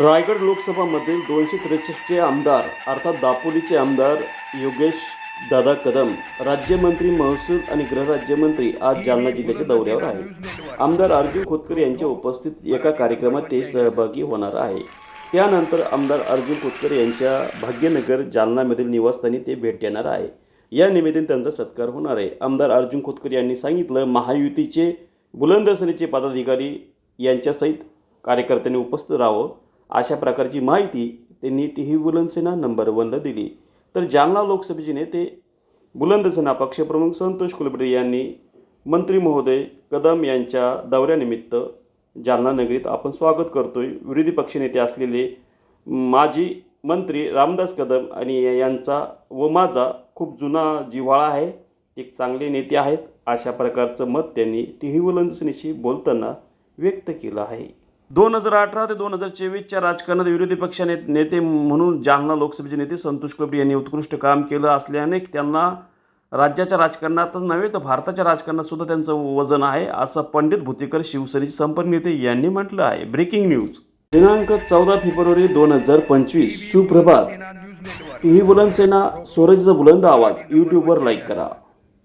रायगड लोकसभामधील दोनशे त्रेसष्टचे आमदार अर्थात दापोलीचे आमदार योगेश दादा कदम राज्यमंत्री महसूल आणि गृहराज्यमंत्री आज जालना जिल्ह्याच्या दौऱ्यावर आहे आमदार अर्जुन खोतकर यांच्या उपस्थित एका कार्यक्रमात ते सहभागी होणार आहे. त्यानंतर आमदार अर्जुन खोतकर यांच्या भाग्यनगर जालनामधील निवासस्थानी ते भेट देणार आहे. या निमित्ताने त्यांचा सत्कार होणार आहे. आमदार अर्जुन खोतकर यांनी सांगितलं महायुतीचे बुलंदसरीचे पदाधिकारी यांच्यासहित कार्यकर्त्यांनी उपस्थित राहावं. अशा प्रकारची माहिती त्यांनी टी व्ही बुलंदसेना नंबर वनला दिली. तर जालना लोकसभेचे नेते बुलंदसेना पक्षप्रमुख संतोष कुलकर्णी यांनी मंत्री महोदय कदम यांच्या दौऱ्यानिमित्त जालना नगरीत आपण स्वागत करतोय. विरोधी पक्षनेते असलेले माजी मंत्री रामदास कदम आणि यांचा व माझा खूप जुना जिव्हाळा आहे. एक चांगले नेते आहेत. अशा प्रकारचं मत त्यांनी टी व्ही बुलंदसेनेशी बोलताना व्यक्त केलं आहे. दोन हजार अठरा ते दोन हजार चोवीसच्या राजकारणात विरोधी पक्षाने नेते म्हणून जालना लोकसभेचे नेते संतोष कबडी यांनी उत्कृष्ट काम केलं असल्याने त्यांना राज्याच्या राजकारणातच नव्हे तर भारताच्या राजकारणात सुद्धा त्यांचं वजन आहे असं पंडित भुतेकर शिवसेनेचे संपर्क नेते यांनी म्हटलं आहे. Breaking news. दिनांक चौदा फेब्रुवारी दोन हजार पंचवीस. सुप्रभात. ही बुलंद सेना स्वराज्यचा बुलंद आवाज. यूट्यूबवर लाईक करा.